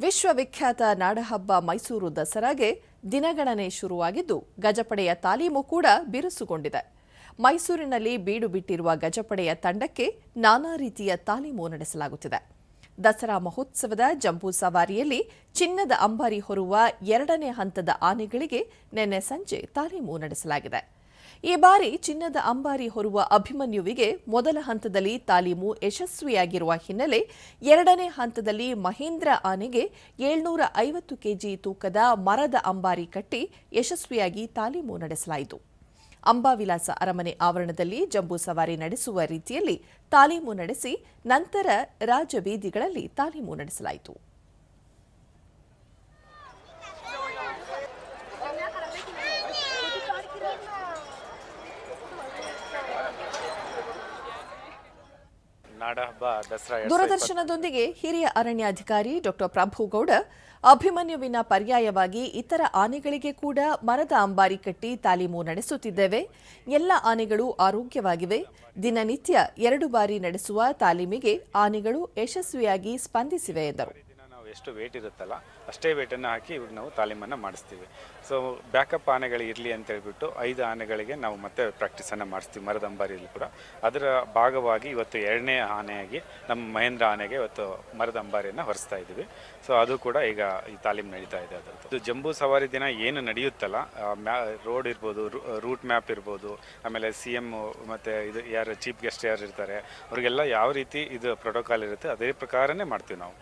ವಿಶ್ವವಿಖ್ಯಾತ ನಾಡಹಬ್ಬ ಮೈಸೂರು ದಸರಾಗೆ ದಿನಗಣನೆ ಶುರುವಾಗಿದ್ದು, ಗಜಪಡೆಯ ತಾಲೀಮು ಕೂಡ ಬಿರುಸುಗೊಂಡಿದೆ. ಮೈಸೂರಿನಲ್ಲಿ ಬೀಡು ಬಿಟ್ಟಿರುವ ಗಜಪಡೆಯ ತಂಡಕ್ಕೆ ನಾನಾ ರೀತಿಯ ತಾಲೀಮು ನಡೆಸಲಾಗುತ್ತಿದೆ. ದಸರಾ ಮಹೋತ್ಸವದ ಜಂಬೂ ಸವಾರಿಯಲ್ಲಿ ಚಿನ್ನದ ಅಂಬಾರಿ ಹೊರುವ ಎರಡನೇ ಹಂತದ ಆನೆಗಳಿಗೆ ನಿನ್ನೆ ಸಂಜೆ ತಾಲೀಮು ನಡೆಸಲಾಗಿದೆ. ಈ ಬಾರಿ ಚಿನ್ನದ ಅಂಬಾರಿ ಹೊರುವ ಅಭಿಮನ್ಯುವಿಗೆ ಮೊದಲ ಹಂತದಲ್ಲಿ ತಾಲೀಮು ಯಶಸ್ವಿಯಾಗಿರುವ ಹಿನ್ನೆಲೆ ಎರಡನೇ ಹಂತದಲ್ಲಿ ಮಹೇಂದ್ರ ಆನೆಗೆ ಏಳ್ನೂರ ಐವತ್ತು ಕೆಜಿ ತೂಕದ ಮರದ ಅಂಬಾರಿ ಕಟ್ಟಿ ಯಶಸ್ವಿಯಾಗಿ ತಾಲೀಮು ನಡೆಸಲಾಯಿತು. ಅಂಬಾವಿಲಾಸ ಅರಮನೆ ಆವರಣದಲ್ಲಿ ಜಂಬೂ ಸವಾರಿ ನಡೆಸುವ ರೀತಿಯಲ್ಲಿ ತಾಲೀಮು ನಡೆಸಿ ನಂತರ ರಾಜಬೀದಿಗಳಲ್ಲಿ ತಾಲೀಮು ನಡೆಸಲಾಯಿತು. ನಾಡಹಬ್ಬ ದಸರಾ ದೂರದರ್ಶನದೊಂದಿಗೆ ಹಿರಿಯ ಅರಣ್ಯಾಧಿಕಾರಿ ಡಾಕ್ಟರ್ ಪ್ರಭುಗೌಡ ಅಭಿಮನ್ಯುವಿನ ಪರ್ಯಾಯವಾಗಿ ಇತರ ಆನೆಗಳಿಗೆ ಕೂಡ ಮರದ ಅಂಬಾರಿ ಕಟ್ಟಿ ತಾಲೀಮು ನಡೆಸುತ್ತಿದ್ದೇವೆ. ಎಲ್ಲ ಆನೆಗಳು ಆರೋಗ್ಯವಾಗಿವೆ. ದಿನನಿತ್ಯ ಎರಡು ಬಾರಿ ನಡೆಸುವ ತಾಲೀಮಿಗೆ ಆನೆಗಳು ಯಶಸ್ವಿಯಾಗಿ ಸ್ಪಂದಿಸಿವೆ ಎಂದರು. ಎಷ್ಟು ವೇಟ್ ಇರುತ್ತಲ್ಲ, ಅಷ್ಟೇ ವೇಟನ್ನು ಹಾಕಿ ಇವಾಗ ನಾವು ತಾಲೀಮನ್ನು ಮಾಡಿಸ್ತೀವಿ. ಸೊ ಬ್ಯಾಕಪ್ ಆನೆಗಳು ಇರಲಿ ಅಂತ ಹೇಳ್ಬಿಟ್ಟು ಐದು ಆನೆಗಳಿಗೆ ನಾವು ಮತ್ತೆ ಪ್ರಾಕ್ಟೀಸನ್ನು ಮಾಡಿಸ್ತೀವಿ, ಮರದ ಅಂಬಾರಿಯಲ್ಲಿ ಕೂಡ. ಅದರ ಭಾಗವಾಗಿ ಇವತ್ತು ಎರಡನೇ ಆನೆಯಾಗಿ ನಮ್ಮ ಮಹೇಂದ್ರ ಆನೆಗೆ ಇವತ್ತು ಮರದ ಅಂಬಾರಿಯನ್ನು ಹೊರಿಸ್ತಾ ಇದ್ದೀವಿ. ಸೊ ಅದು ಕೂಡ ಈಗ ಈ ತಾಲೀಮ್ ನಡೀತಾ ಇದೆ ಅದರದ್ದು. ಇದು ಜಂಬೂ ಸವಾರಿ ದಿನ ಏನು ನಡೆಯುತ್ತಲ್ಲ ಮ್ಯಾ ರೋಡ್ ಇರ್ಬೋದು ರೂಟ್ ಮ್ಯಾಪ್ ಇರ್ಬೋದು, ಆಮೇಲೆ ಸಿ ಎಂ ಮತ್ತು ಇದು ಯಾರು ಚೀಫ್ ಗೆಸ್ಟ್ ಯಾರು ಇರ್ತಾರೆ, ಅವರಿಗೆಲ್ಲ ಯಾವ ರೀತಿ ಇದು ಪ್ರೋಟೋಕಾಲ್ ಇರುತ್ತೆ, ಅದೇ ಪ್ರಕಾರನೇ ಮಾಡ್ತೀವಿ ನಾವು.